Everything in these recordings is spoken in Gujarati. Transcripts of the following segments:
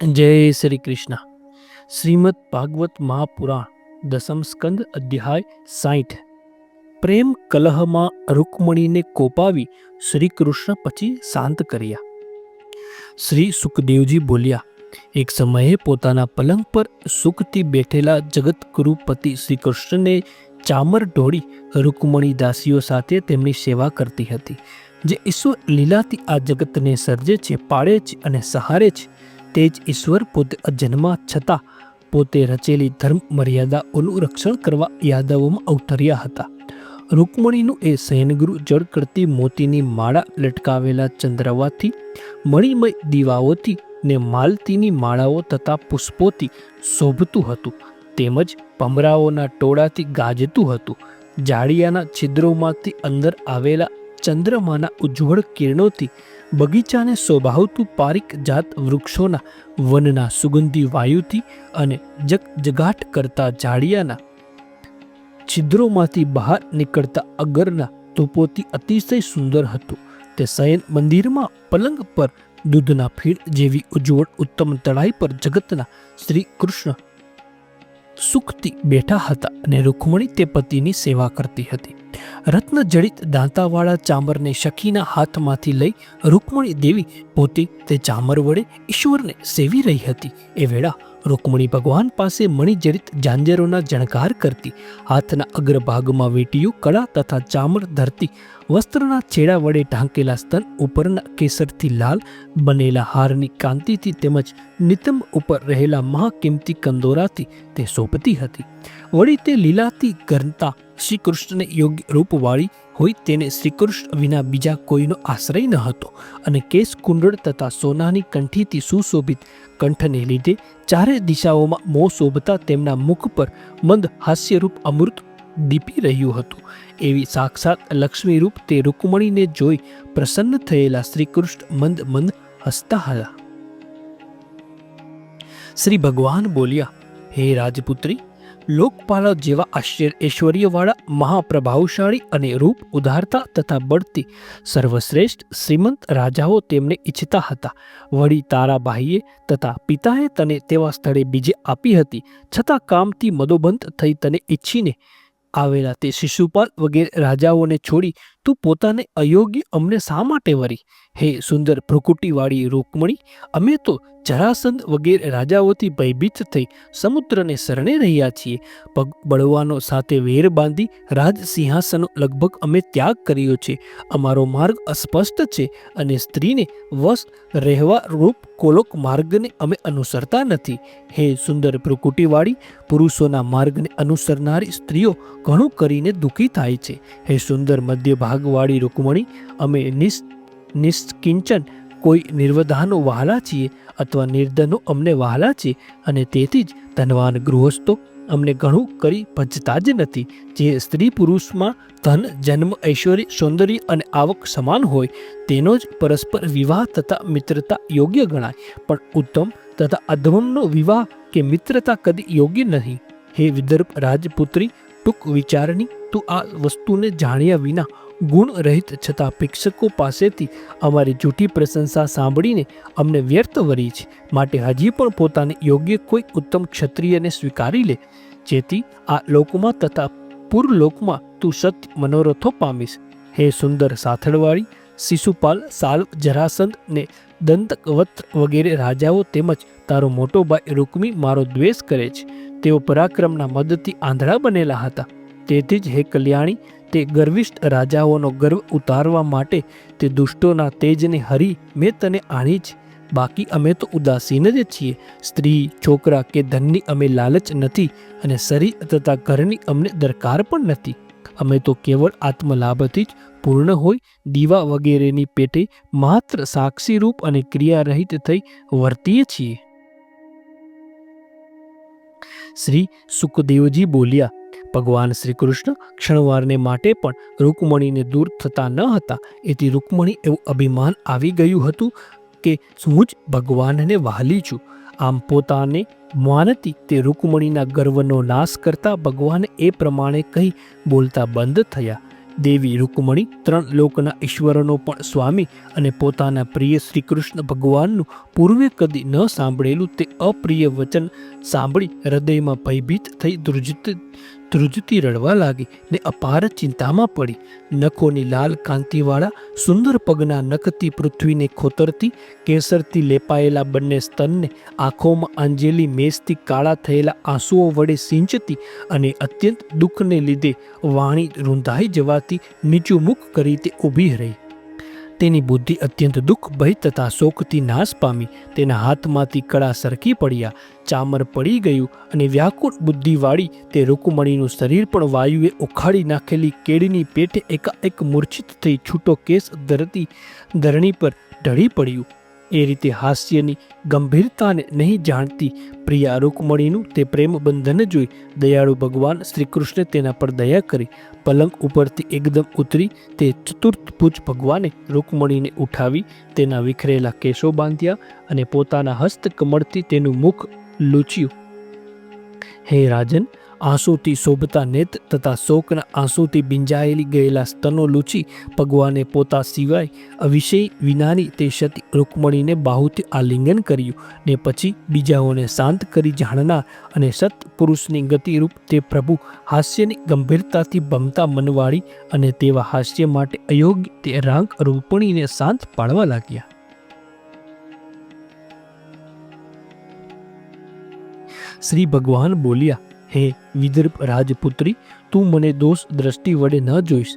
જય શ્રી કૃષ્ણ. શ્રીમદ ભાગવત મહાપુરાણ, દસમ સ્કંદ, અધ્યાય સાઠ પ્રેમ કલહમાં રૂકમણીને કોપાવી શ્રી કૃષ્ણ પછી શાંત કર્યા. શ્રી સુખદેવજી બોલ્યા, એક સમયે પોતાના પલંગ પર સુખથી બેઠેલા જગતગુરુપતિ શ્રી કૃષ્ણને ચામર ઢોળી રૂકમણી દાસીઓ સાથે તેમની સેવા કરતી હતી, જે ઈશ્વર લીલાથી આ જગતને સર્જે છે, પાળે છે અને સહારે છે. તે જ ઈશ્વર પોતે અજન્મા છતાં પોતે રચેલી ધર્મ મર્યાદાઓનું રક્ષણ કરવા યાદવોમાં અવતર્યા હતા. રૂકમણીનું એ શયનગુરુ જળ કરતી મોતીની માળા લટકાવેલા ચંદ્રવાથી, મણિમય દીવાઓથી ને માલતીની માળાઓ તથા પુષ્પોથી શોભતું હતું, તેમજ પમરાઓના ટોળાથી ગાજતું હતું. જાળિયાના છિદ્રોમાંથી અંદર આવેલા ચંદ્રમાના ઉજ્જવળ કિરણોથી બગીચાને શોભાવતું પારિક જાત વૃક્ષોના વનના સુગંધી વાયુથી અને જગજગાટ કરતા ઝાડિયાના છિદ્રોમાંથી બહાર નીકળતા અગરના ધૂપોથી અતિશય સુંદર હતું. તે શયન મંદિરમાં પલંગ પર દૂધના ફીણ જેવી ઉજ્જવળ ઉત્તમ તળાઈ પર જગતના શ્રી કૃષ્ણ સુખથી બેઠા હતા અને રૂકમણી તે પતિની સેવા કરતી હતી. રત્ન જડિત દાંતાવાળા ચામરને શખીના હાથમાંથી લઈ રૂકમણી દેવી પોતે તે ચામર વડે ઈશ્વરને સેવી રહી હતી. એ વેળા રૂકમણી ભગવાન પાસે મણિજડિત જાંજરોના જણકાર કરતી, હાથના અગ્રભાગમાં વીંટીયું કળા તથા ચામર ધરતી વસ્ત્રના છેડા વડે ઢાંકેલા સ્તન ઉપરના કેસરથી લાલ, બનેલા હારની કાંતિથી તેમજ નિતંબ ઉપર રહેલા મહાકિંમતી કંદોરાથી તે શોભતી હતી. વળી તે લીલાથી ગરતા શ્રીકૃષ્ણને યોગ્ય રૂપવાળી હોય તેને શ્રીકૃષ્ણ વિના બીજા કોઈનો આશ્રય ન હતો અને કેસ કુંડળ તથા સોનાની કંઠીથી સુશોભિત કંઠને લીધે ચારે દિશાઓમાં મોં શોભતા તેમના મુખ પર મંદ હાસ્યરૂપ અમૃત દીપી રહ્યું હતું. એવી સાક્ષાત લક્ષ્મીરૂપ તે રૂકમણીને જોઈ પ્રસન્ન થયેલા શ્રીકૃષ્ણ મંદ મંદ હસતા હતા. શ્રી ભગવાન બોલ્યા, હે રાજપુત્રી, લોકપાલ જેવા આશ્ચર્ય ઐશ્વર્યવાળા, મહાપ્રભાવશાળી અને રૂપ ઉદારતા તથા બળતી સર્વશ્રેષ્ઠ શ્રીમંત રાજાઓ તેમને ઈચ્છતા હતા. વળી તારા ભાઈએ તથા પિતાએ તને તેવા સ્થળે બીજે આપી હતી. છતાં કામથી મદોબંધ થઈ તને ઈચ્છીને આવેલા તે શિશુપાલ વગેરે રાજાઓને છોડી તું પોતાને અયોગ્ય અમને શા માટે વરી? હે સુંદર ભ્રુકુટીવાળી રૂકમણી, અમે તો જરાસંધ વગેરે રાજાઓથી ભયભીત થઈ સમુદ્રને શરણે રહ્યા છીએ. પગ બળવાનો સાથે વેર બાંધી રાજ સિંહાસનો લગભગ અમે ત્યાગ કર્યો છે. અમારો માર્ગ અસ્પષ્ટ છે અને સ્ત્રીને વશ રહેવા રૂપ કોલોક માર્ગને અમે અનુસરતા નથી. હે સુંદર ભ્રુકુટીવાળી, પુરુષોના માર્ગને અનુસરનારી સ્ત્રીઓ ઘણું કરીને દુઃખી થાય છે. હે સુંદર મધ્ય ભાગવાળી રૂકમણી, અમે નિસ નિષ્કિંચન કોઈ નિર્વધાનો વહાલા છીએ અથવા નિર્ધનો અમને વહાલા છે અને તેથી જ ધનવાન ગૃહસ્થો અમને ઘણું કરી ભજતા જ નથી. જે સ્ત્રી પુરુષમાં ધન, જન્મ, ઐશ્વર્ય, સૌંદર્ય અને આવક સમાન હોય, તેનો જ પરસ્પર વિવાહ તથા મિત્રતા યોગ્ય ગણાય. પણ ઉત્તમ તથા અધમનો વિવાહ કે મિત્રતા કદી યોગ્ય નહીં. હે વિદર્ભ રાજપુત્રી, ટૂંક વિચારની તું આ વસ્તુને જાણ્યા વિના ગુણ રહિત છતાં પ્રેક્ષકો પાસેથી અમારી જૂઠી પ્રશંસા સાંભળીને અમને વ્યર્થ વરી છે. માટે હજી પણ પોતાને યોગ્ય કોઈ ઉત્તમ ક્ષત્રિયને સ્વીકારી લે, જેથી આ લોકમાં તથા પૂરલોકમાં તું સત્ય મનોરથો પામીશ. હે સુંદર સાથળવાળી, શિશુપાલ સાલ જરાસંધ ને દંતકવત વગેરે રાજાઓ તેમજ તારો મોટો ભાઈ રૂકમી મારો દ્વેષ કરે છે. તેઓ પરાક્રમના મદદથી આંધળા બનેલા હતા. તેથી જ હે કલ્યાણી તે ગર્વિષ્ઠ રાજાઓનો ગર્વ ઉતારવા માટે તે દુષ્ટોના તેજને હરી મેં તને આણી જ. બાકી અમે તો ઉદાસીન જ છીએ. સ્ત્રી, છોકરા કે ધનની અમે લાલચ નથી અને શરીર તથા ઘરની અમને દરકાર પણ નથી. અમે તો કેવળ આત્મલાભથી જ પૂર્ણ હોય. દીવા વગેરેની પેટે માત્ર સાક્ષી રૂપ અને ક્રિયારહિત થઈ વર્તીએ છીએ. શ્રી સુખદેવજી બોલ્યા ભગવાન શ્રી કૃષ્ણ ક્ષણવારને માટે પણ રૂકમણીને દૂર થતા ન હતા. એથી રૂકમણી એવું અભિમાન આવી ગયું હતું કે હું જ ભગવાનને વહાલી છું. આમ પોતાને માનતી તે રૂકમણીના ગર્વનો નાશ કરતા ભગવાન એ પ્રમાણે કહી બોલતા બંધ થયા. દેવી રૂકમણી ત્રણ લોકના ઈશ્વરનો પણ સ્વામી અને પોતાના પ્રિય શ્રી કૃષ્ણ ભગવાનનું પૂર્વે કદી ન સાંભળેલું તે અપ્રિય વચન સાંભળી હૃદયમાં ભયભીત થઈ ધ્રુજતી ધ્રુજતી રડવા લાગી ને અપાર ચિંતામાં પડી. નખોની લાલ કાંતિવાળા, સુંદર પગના નખથી પૃથ્વીને ખોતરતી, કેસરથી લેપાયેલા બંને સ્તનને આંખોમાં આંજેલી મેસથી કાળા થયેલા આંસુઓ વડે સિંચતી અને અત્યંત દુઃખને લીધે વાણી રૂંધાઈ જવાથી નીચું મુખ કરી તે ઊભી રહી. તેની બુદ્ધિ અત્યંત દુઃખ, ભય તથા શોકથી નાશ પામી. તેના હાથમાંથી કળા સરકી પડ્યા, ચામર પડી ગયું અને વ્યાકુળ બુદ્ધિવાળી તે રૂકમણીનું શરીર પણ વાયુએ ઉખાડી નાખેલી કેળીની પેટે એકાએક મૂર્છિત થઈ છૂટો કેસ ધરતી, ધરણી પર ઢળી પડ્યું. એ રીતે હાસ્યની ગંભીરતાને નહીં જાણતી પ્રિયા રૂકમણીનું તે પ્રેમ બંધન જોઈ દયાળુ ભગવાન શ્રી કૃષ્ણે તેના પર દયા કરી, પલંગ ઉપરથી એકદમ ઉતરી તે ચતુર્થભુજ ભગવાને રૂકમણીને ઉઠાવી તેના વિખરેલા કેશો બાંધ્યા અને પોતાના હસ્ત કમળથી તેનું મુખ લૂચ્યું. હે રાજન આંસુથી શોભતા નેત તથા શોકના આંસુથી બિંજાયેલી ગયેલા સ્તનો લૂચી ભગવાને પોતા સિવાય અવિષય વિનાની તે સતી રૂકમણીને બાહુથી આલિંગન કર્યું ને પછી બીજાઓને શાંત કરી જાણનાર અને સત્પુરુષની ગતિરૂપ તે પ્રભુ હાસ્યની ગંભીરતાથી ભમતા મનવાળી અને તેવા હાસ્ય માટે અયોગ્ય તે રાંક રૂપણીને શાંત પાડવા લાગ્યા. શ્રી ભગવાન બોલ્યા હે વિદર્ભ રાજપુત્રી, તું મને દોષ દ્રષ્ટિ વડે ન જોઈશ.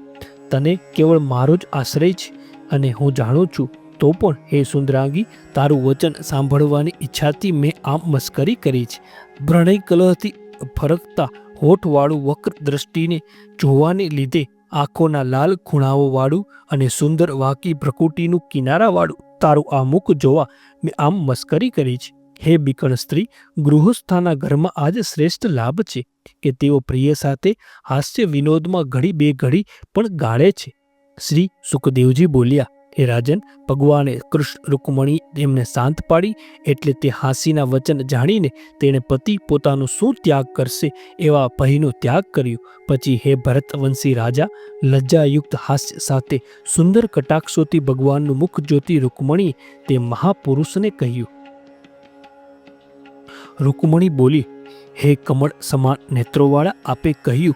તને કેવળ મારો જ આશ્રય છે અને હું જાણું છું, તો પણ હે સુંદરાંગી, તારું વચન સાંભળવાની ઈચ્છાથી મેં આમ મસ્કરી કરી છે. ભ્રણય કલહથી ફરકતા હોઠવાળું વક્ર દ્રષ્ટિને જોવાને લીધે આંખોના લાલ ખૂણાઓવાળું અને સુંદર વાકી પ્રકૃતિનું કિનારાવાળું તારું આ મુખ જોવા મેં આમ મસ્કરી કરી છે. હે બીકણ સ્ત્રી, ગૃહસ્થાના ઘરમાં આજ શ્રેષ્ઠ લાભ છે કે તેઓ પ્રિય સાથે હાસ્ય વિનોદમાં ઘડી બે ઘડી પણ ગાળે છે. શ્રી સુખદેવજી બોલ્યા, હે રાજન, ભગવાને કૃષ્ણ રૂકમણી તેમને શાંત પાડી એટલે તે હાંસીના વચન જાણીને તેણે પતિ પોતાનું શું ત્યાગ કરશે એવા ભયનો ત્યાગ કર્યો. પછી હે ભરતવંશી રાજા, લજ્જાયુક્ત હાસ્ય સાથે સુંદર કટાક્ષોથી ભગવાનનું મુખ જ્યોતિ રૂકમણીએ તે મહાપુરુષને કહ્યું રૂકમણી બોલી, હે કમળ સમાન નેત્રોવાળા, આપે કહ્યું,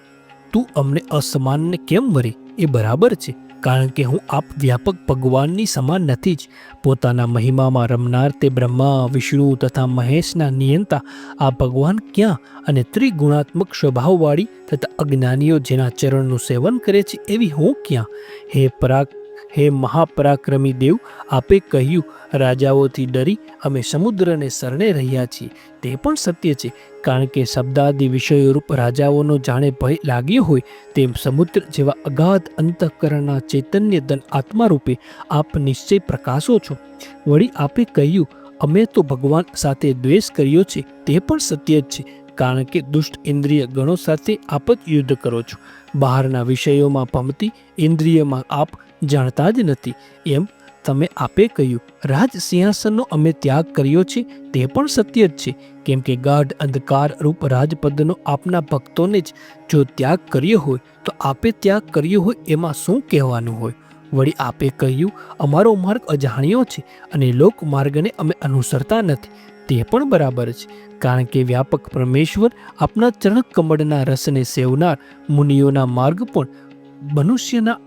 તું અમને અસમાનને કેમ વરે? એ બરાબર છે, કારણ કે હું આપ વ્યાપક ભગવાનની સમાન નથી જ. પોતાના મહિમામાં રમનાર તે બ્રહ્મા, વિષ્ણુ તથા મહેશના નિયંતા, આ ભગવાન ક્યાં અને ત્રિગુણાત્મક સ્વભાવવાળી તથા અજ્ઞાનીઓ જેના ચરણનું સેવન કરે છે એવી હું ક્યાં? હે પરાગ હે મહાપરાક્રમી દેવ, આપે કહ્યું, રાજાઓથી ડરી અમે સમુદ્રને શરણે રહ્યા છીએ. તે પણ સત્ય છે. કારણ કે શબ્દાદિ વિષયોરૂપ રાજાઓનો જાણે ભય લાગ્યો હોય, તેમ સમુદ્ર જેવા અગાધ અંતઃકરણના ચૈતન્ય ધન આત્મા રૂપે આપ નિશ્ચય પ્રકાશો છો. વળી આપે કહ્યું, અમે તો ભગવાન સાથે દ્વેષ કર્યો છે, તે પણ સત્ય જ છે. કારણ કે દુષ્ટ ઇન્દ્રિય ગણો સાથે આપ યુદ્ધ કરો છો. બહારના વિષયોમાં ભમતી, ઇન્દ્રિયમાં આપ જાણતા જ નથી. એમ તમે આપે કહ્યું, રાજ સિંહાસનનો અમે ત્યાગ કર્યો છે, તે પણ સત્ય જ છે. કેમ કે ગાઢ અંધકાર રૂપ રાજપદનો આપના ભક્તોને જ જો ત્યાગ કર્યો હોય, તો આપે ત્યાગ કર્યો હોય એમાં શું કહેવાનું હોય? વળી આપે કહ્યું, અમારો માર્ગ અજાણ્યો છે અને લોક માર્ગને અમે અનુસરતા નથી. તે પણ બરાબર છે. કારણ કે વ્યાપક પરમેશ્વર આપના ચરણ કમળના રસને સેવનાર મુનિઓના માર્ગ પણ મનુષ્યના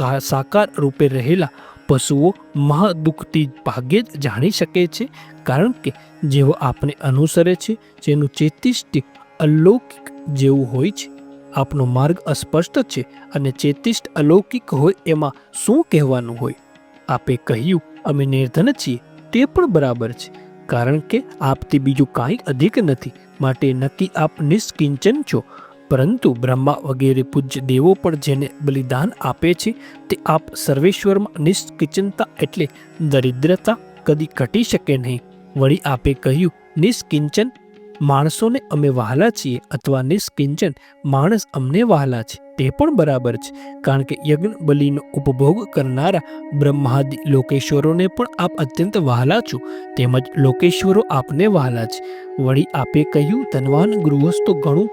સાકાર રૂપે રહેલા પશુઓ મહાદુઃખથી ભાગ્યે જ જાણી શકે છે, કારણ કે જેઓ આપને અનુસરે છે, જેનું ચેતિષ્ટ અલૌકિક જેવું હોય છે. આપનો માર્ગ અસ્પષ્ટ છે અને ચેતિષ્ટ અલૌકિક હોય એમાં શું કહેવાનું હોય? આપે કહ્યું, અમે નિર્ધન છીએ, તે પણ બરાબર છે, કારણ કે આપથી બીજું કાંઈ અધિક નથી, માટે નક્કી આપ નિષ્કિંચન છો. પરંતુ બ્રહ્મા વગેરે પૂજ્ય દેવો પણ જેને બલિદાન આપે છે, તે આપ સર્વેશ્વરમાં નિષ્કિંચનતા એટલે દરિદ્રતા કદી ઘટી શકે નહીં. વળી આપે કહ્યું, નિષ્કિંચન, માણસોને અમે વહાલા છીએ અથવા નિષ્કિંચન, માણસ અમને વહાલા છે. તે પણ બરાબર છે, કારણ કે યજ્ઞ બલિનો ઉપભોગ કરનારા બ્રહ્માદિ લોકેશ્વરોને પણ આપ અત્યંત વહાલા છો, તેમજ લોકેશ્વરો આપને વહાલા છે. વળી આપે કહ્યું, ધનવાન ગૃહસ્થો ઘણું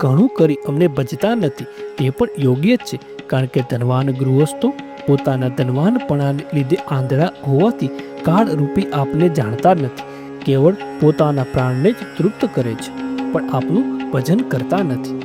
ઘણું કરી અમને ભજતા નથી. તે પણ યોગ્ય જ છે, કારણ કે ધનવાન ગૃહસ્થો પોતાના ધનવાનપણાને લીધે આંધળા હોવાથી કાળ રૂપી આપને જાણતા નથી. કેવળ પોતાના પ્રાણને જ તૃપ્ત કરે છે, પણ આપનું ભજન કરતા નથી.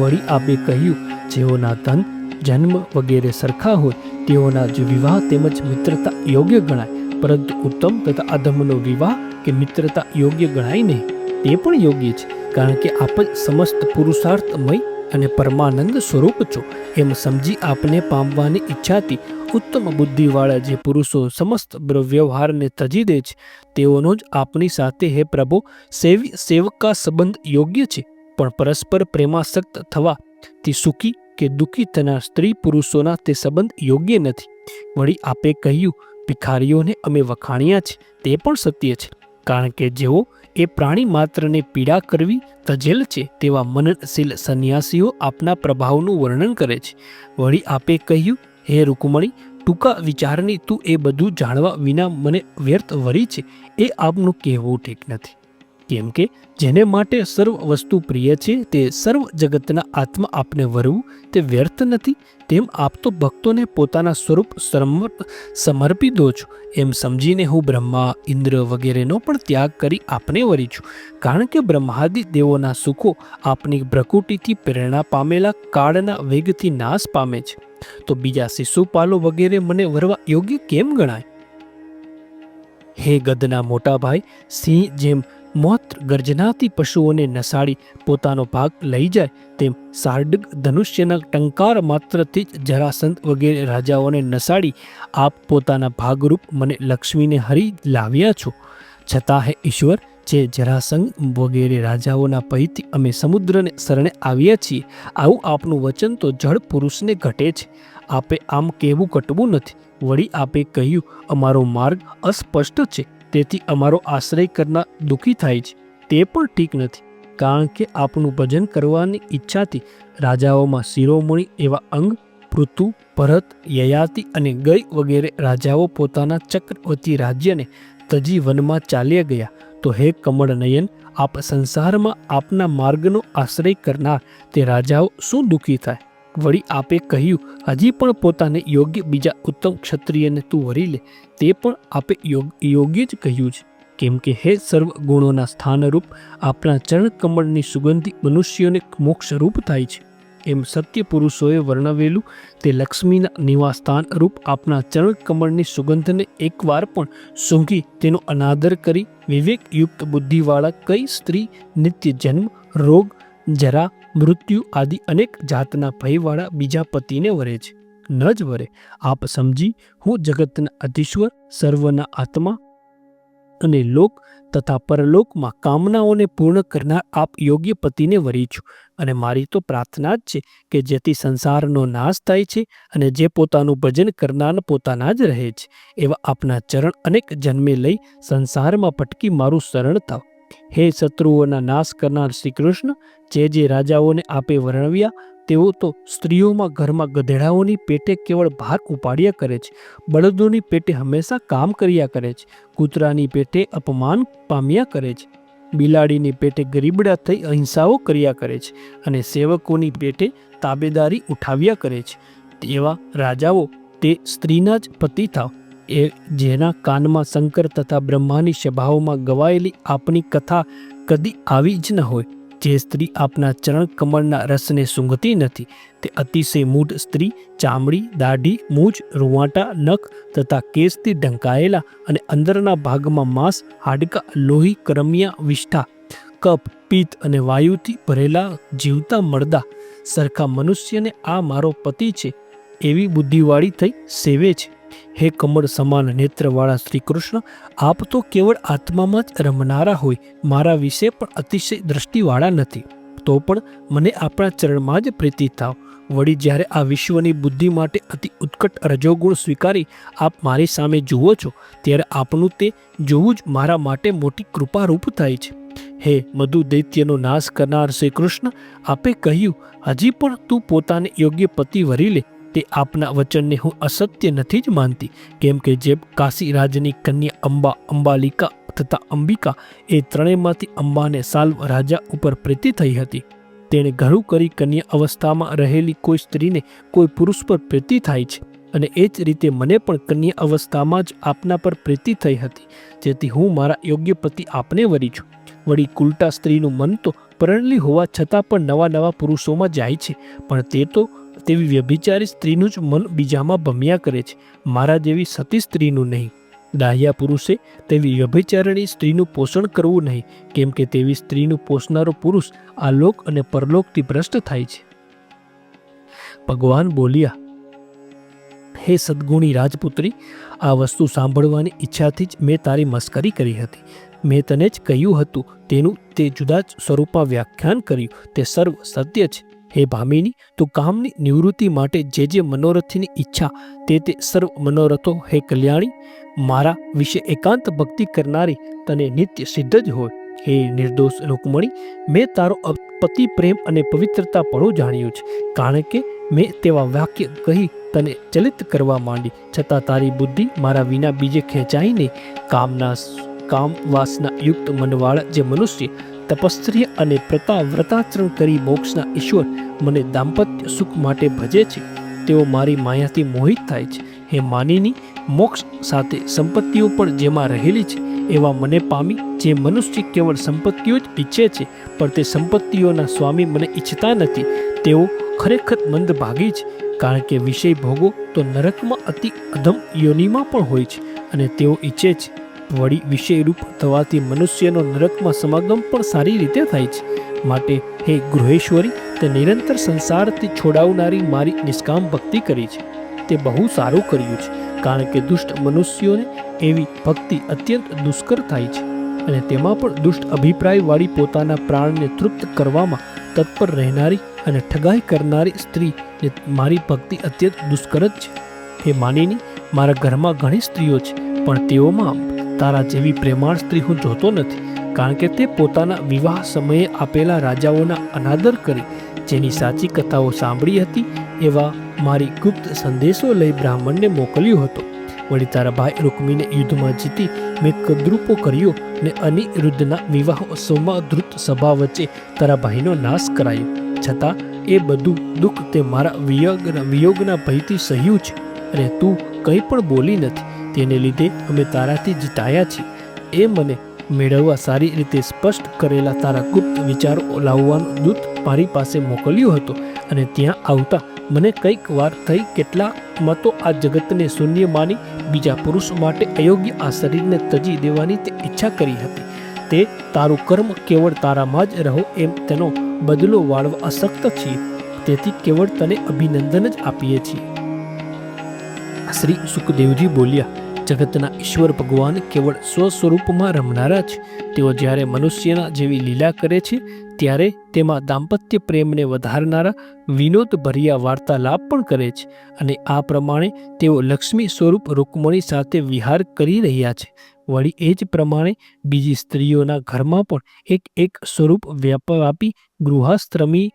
વળી આપે કહ્યું, જેઓના ધન, જન્મ વગેરે સરખા હોય, તેઓના જ વિવાહ તેમજ મિત્રતા યોગ્ય ગણાય. પરંતુ ઉત્તમ તથા અધમનો વિવાહ કે મિત્રતા યોગ્ય ગણાય નહીં. તે પણ યોગ્ય છે. કારણ કે આપ જ સમસ્ત પુરુષાર્થમય અને પરમાનંદ સ્વરૂપ છો. એમ સમજી આપને પામવાની ઈચ્છાથી ઉત્તમ બુદ્ધિવાળા જે પુરુષો સમસ્ત વ્યવહારને તજી દે છે, તેઓનો જ આપની સાથે હે પ્રભુ, સેવી, સેવકા સંબંધ યોગ્ય છે. પણ પરસ્પર પ્રેમાસક્ત થવાથી સુખી કે દુઃખી થનાર સ્ત્રી પુરુષોના તે સંબંધ યોગ્ય નથી. વળી આપે કહ્યું, ભિખારીઓને અમે વખાણ્યા છે, તે પણ સત્ય છે. કારણ કે જેઓ એ પ્રાણી માત્રને પીડા કરવી તજેલ છે તેવા મનનશીલ સંન્યાસીઓ આપના પ્રભાવનું વર્ણન કરે છે. વળી આપે કહ્યું, હે રૂકમણી, ટૂંકા વિચારની તું એ બધું જાણવા વિના મને વ્યર્થ વરી છે. એ આપનું કહેવું ઠીક નથી. કેમ કે જેને માટે સર્વ વસ્તુ પ્રિય છે તે સર્વ જગતના આત્મા આપને વરવું, તે વ્યર્થ નથી, તેમ આપ તો ભક્તોને પોતાના સ્વરૂપ સમર્પી દો છો. એમ સમજીને હું બ્રહ્મા, ઇન્દ્ર વગેરેનો પણ ત્યાગ કરી આપને વરી છું. કારણ કે બ્રહ્માદિ દેવોના સુખો આપની પ્રકૃતિથી પ્રેરણા પામેલા કાળના વેગથી નાશ પામે છે. તો બીજા શિશુપાલો વગેરે મને વરવા યોગ્ય કેમ ગણાય? હે ગદના મોટા ભાઈ, સિંહ જેમ મોત ગર્જનાથી પશુઓને નસાડી પોતાનો ભાગ લઈ જાય તેમ સાર્ડગ ધનુષ્યના ટંકાર માત્રથી જ જરાસંત વગેરે રાજાઓને નસાડી આપ પોતાના ભાગરૂપ મને લક્ષ્મીને હરી લાવ્યા છો. છતાં હે ઈશ્વર, જે જરાસંઘ વગેરે રાજાઓના પૈથી અમે સમુદ્રને શરણે આવ્યા છીએ, આવું આપનું વચન તો જળ પુરુષને ઘટે છે. આપે આમ કહેવું કટવું નથી. વળી આપે કહ્યું, અમારો માર્ગ અસ્પષ્ટ છે. તેથી અમારો આશ્રય કરનાર દુઃખી થાય છે. તે પણ ઠીક નથી, કારણ કે આપનું ભજન કરવાની ઈચ્છાથી રાજાઓમાં શિરોમણી એવા અંગ પૃથુ ભરત, યયાતિ અને ગઈ વગેરે રાજાઓ પોતાના ચક્રવર્તી રાજ્યને તજી વનમાં ચાલ્યા ગયા. તો હે કમળ નયન આપ સંસારમાં આપના માર્ગનો આશ્રય કરનાર તે રાજાઓ શું દુઃખી થાય? વળી આપે કહ્યું, હજી પણ પોતાને યોગ્ય બીજા ઉત્તમ ક્ષત્રિયને તું વરી લે. તે પણ આપે યોગ- યોગ્ય જ કહ્યું છે. કેમ કે હે સર્વ ગુણોના સ્થાનરૂપ આપણા ચરણ કમળની સુગંધી મનુષ્યોને મોક્ષરૂપ થાય છે. એમ સત્ય પુરુષોએ વર્ણવેલું, તે લક્ષ્મીના નિવાસસ્થાન રૂપ આપના ચરણ કમળની સુગંધને એકવાર પણ સૂંઘી તેનો અનાદર કરી વિવેકયુક્ત બુદ્ધિવાળા કઈ સ્ત્રી, નિત્ય જન્મ, રોગ, જરા મૃત્યુ આદિ અનેક જાતના ભયવાળા બીજા પતિને વરે છે. ન જ વરે. આપ સમજી, હું જગતના અધીશ્વર, સર્વના આત્મા અને લોક તથા પરલોકમાં કામનાઓને પૂર્ણ કરનાર આપ યોગ્ય પતિને વરી છું. અને મારી તો પ્રાર્થના જ છે કે જેથી સંસારનો નાશ થાય છે અને જે પોતાનું ભજન કરનાર પોતાના જ રહે છે. એવા આપના ચરણ અનેક જન્મે લઈ સંસારમાં ભટકી મારું શરણ થાવ. હે શત્રુઓના નાશ કરનાર શ્રી કૃષ્ણ જે જે રાજાઓને આપે વર્ણવ્યા, તેઓ તો સ્ત્રીઓમાં ઘરમાં ગધેડાઓની પેટે કેવળ ભાર ઉપાડ્યા કરે છે. બળદોની પેટે હંમેશા કામ કર્યા કરે છે. કૂતરાની પેટે અપમાન પામ્યા કરે છે. બિલાડીની પેટે ગરીબડા થઈ અહિંસાઓ કર્યા કરે છે અને સેવકોની પેટે તાબેદારી ઉઠાવ્યા કરે છે. તેવા રાજાઓ તે સ્ત્રીના જ પતિ થાવ. એ જેના કાનમાં શંકર તથા બ્રહ્માની સભાઓમાં ગવાયેલી આપની કથા કદી આવી જ ન હોય. જે સ્ત્રી આપના ચરણ કમળના રસને સૂંઘતી નથી, તે અતિશય મૂઢ સ્ત્રી, ચામડી, દાઢી મૂછ રૂવાટા, નખ તથા કેસથી ઢંકાયેલા અને અંદરના ભાગમાં માંસ, હાડકા, લોહી, કરમિયા, વિષ્ઠા કપ પિત્ત અને વાયુથી ભરેલા જીવતા મળદા સરખા મનુષ્યને આ મારો પતિ છે. એવી બુદ્ધિવાળી થઈ સેવે છે. હે કમળ સમાન નેત્રવાળા શ્રી કૃષ્ણ આપ તો કેવળ આત્મામાં જ રમનારા હોય, મારા વિશે પણ અતિશય દ્રષ્ટિવાળા નથી. તો પણ મને આપણા ચરણમાં જ પ્રીતિ થાવ. વળી જ્યારે આ વિશ્વની બુદ્ધિ માટે અતિ ઉત્કટ રજોગુણ સ્વીકારી આપ મારી સામે જુઓ છો, ત્યારે આપનું તે જોવું જ મારા માટે મોટી કૃપારૂપ થાય છે. હે મધુ દૈત્યનો નાશ કરનાર શ્રી કૃષ્ણ આપે કહ્યું, હજી પણ તું પોતાને યોગ્ય પતિ વરી લે તે આપના વચનને હું અસત્ય નથી જ માનતી. કેમ કે જે કાશી રાજની કન્યા અંબા, અંબાલિકા તથા અંબિકા એ ત્રણેયમાંથી અંબાને સાલ્વ રાજા ઉપર પ્રીતિ થઈ હતી. તેણે ઘરું કરી કન્યા અવસ્થામાં રહેલી કોઈ સ્ત્રીને કોઈ પુરુષ પર પ્રીતિ થાય છે અને એ જ રીતે મને પણ કન્યા અવસ્થામાં જ આપના પર પ્રીતિ થઈ હતી. જેથી હું મારા યોગ્ય પતિ આપને વરી છું. વળી કુલટા સ્ત્રીનું મન તો પરણલી હોવા છતાં પણ નવા નવા પુરુષોમાં જાય છે, પણ તે તો તેવી વ્યભિચારી સ્ત્રીનું જ મન બીજામાં ભમ્યા કરે છે, મારા જેવી સતી સ્ત્રીનું નહીં. ડાહ્યા પુરુષે તેવી વ્યભિચારણી સ્ત્રીનું પોષણ કરવું નહીં, કેમ કે તેવી સ્ત્રીનું પોષનારો પુરુષ આ લોક અને પરલોકથી ભ્રષ્ટ થાય છે. ભગવાન બોલ્યા, હે સદગુણી રાજપુત્રી, આ વસ્તુ સાંભળવાની ઈચ્છાથી જ મેં તારી મસ્કરી કરી હતી. મેં તને જ કહ્યું હતું, તેનું તે જુદા જ સ્વરૂપમાં વ્યાખ્યાન કર્યું, તે સર્વ સત્ય છે. હે ભામિની, તું કામની નિવૃત્તિ માટે જે જે મનોરથની ઈચ્છા, તે તે સર્વ મનોરથો, હે કલ્યાણી, મારા વિશે એકાંત ભક્તિ કરનારી તને નિત્ય સિદ્ધ જ હોય. હે નિર્દોષ રૂકમણી મેં તારો પતિ પ્રેમ અને પવિત્રતા પણ જાણ્યું છે, કારણ કે મેં તેવા વાક્ય કહી તને ચલિત કરવા માંડી. છતાં તારી બુદ્ધિ મારા વિના બીજે ખેંચાઈને કામના કામ વાસના યુક્ત મનવાળા જે મનુષ્ય તપસ્ત્રી અને પ્રતા વ્રતાચરણ કરી મોક્ષના ઈશ્વર મને દાંપત્ય સુખ માટે ભજે છે, તેઓ મારી માયાથી મોહિત થાય છે. હે માનીની, મોક્ષ સાથે સંપત્તિઓ પણ જેમાં રહેલી છે, એવા મને પામી જે મનુષ્ય કેવળ સંપત્તિઓ જ ઈચ્છે છે, પણ તે સંપત્તિઓના સ્વામી મને ઈચ્છતા નથી. તેઓ ખરેખર મંદ ભાગી છે, કારણ કે વિષય ભોગો તો નરકમાં અતિ અધમ યોનિમાં પણ હોય છે અને તેઓ ઈચ્છે છે. વળી વિષયરૂપ થવાથી મનુષ્યનો નરકમાં સમાગમ પણ સારી રીતે થાય છે. માટે હે ગૃહેશ્વરી, તે નિરંતર સંસારથી છોડાવનારી મારી નિષ્કામ ભક્તિ કરી છે. તે બહુ સારું કર્યું છે, કારણ કે દુષ્ટ મનુષ્યોને એવી ભક્તિ અત્યંત દુષ્કર થાય છે. અને તેમાં પણ દુષ્ટ અભિપ્રાયવાળી પોતાના પ્રાણને તૃપ્ત કરવામાં તત્પર રહેનારી અને ઠગાઈ કરનારી સ્ત્રી મારી ભક્તિ અત્યંત દુષ્કર જ છે. હે માનીની, મારા ઘરમાં ઘણી સ્ત્રીઓ છે, પણ તેઓમાં તારા જેવી પ્રેમાળ સ્ત્રી હું જોતો નથી, કારણ કે તે પોતાના વિવાહ સમયે આપેલા રાજાઓના અનાદર કરી, જેની સાચી કથાઓ સાંભળી હતી, એવા મારી ગુપ્ત સંદેશો લઈ બ્રાહ્મણને મોકલ્યો હતો. વળી તારા ભાઈ રૂકમીને યુદ્ધમાં જીતી મેં કદરૂપો કર્યો ને અનિરુદ્ધના વિવાહ ઉત્સવમાં ધૃત સભા વચ્ચે તારા ભાઈનો નાશ કરાયો. છતાં એ બધું દુઃખ તે મારા વિયોગના વિયોગના ભયથી સહ્યું છે અને તું કંઈ પણ બોલી નથી. તેને લીધે અમે તારાથી જીતાયા છીએ. એ મને મેળવવા સારી રીતે સ્પષ્ટ કરેલા તારા ગુપ્ત વિચારો લાવવાનો દૂત મારી પાસે મોકલ્યો હતો અને ત્યાં આવતા મને કંઈક વાર થઈ કેટલા મતો આ જગતને શૂન્ય માની બીજા પુરુષ માટે અયોગ્ય આ શરીરને તજી દેવાની તે ઈચ્છા કરી હતી. તે તારું કર્મ કેવળ તારામાં જ રહો એમ તેનો બદલો વાળવા અશક્ત છીએ. તેથી કેવળ તને અભિનંદન જ આપીએ છીએ. શ્રી સુખદેવજી બોલ્યા જગતના ઈશ્વર ભગવાન કેવળ સ્વસ્વરૂપમાં રમનારા છે તેઓ જ્યારે મનુષ્યના જેવી લીલા કરે છે, ત્યારે તેમાં દાંપત્ય પ્રેમને વધારનારા વિનોદભર્યા વાર્તાલાપ પણ કરે છે અને આ પ્રમાણે તેઓ લક્ષ્મી સ્વરૂપ રૂકમણી સાથે વિહાર કરી રહ્યા છે. વળી એ જ પ્રમાણે બીજી સ્ત્રીઓના ઘરમાં પણ એક એક સ્વરૂપ વ્યાપવાપી ગૃહાશ્રમી,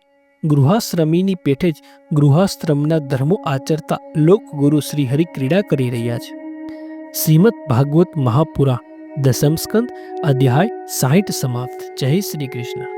ગૃહાશ્રમીની પેઠે જ ગૃહાશ્રમના ધર્મો આચરતા લોકગુરુ શ્રી હરિ ક્રીડા કરી રહ્યા છે. શ્રીમદ ભાગવત મહાપુરા દસમ સ્કંદ અધ્યાય સાહીઠ સમાપ્ત. જય શ્રી કૃષ્ણ.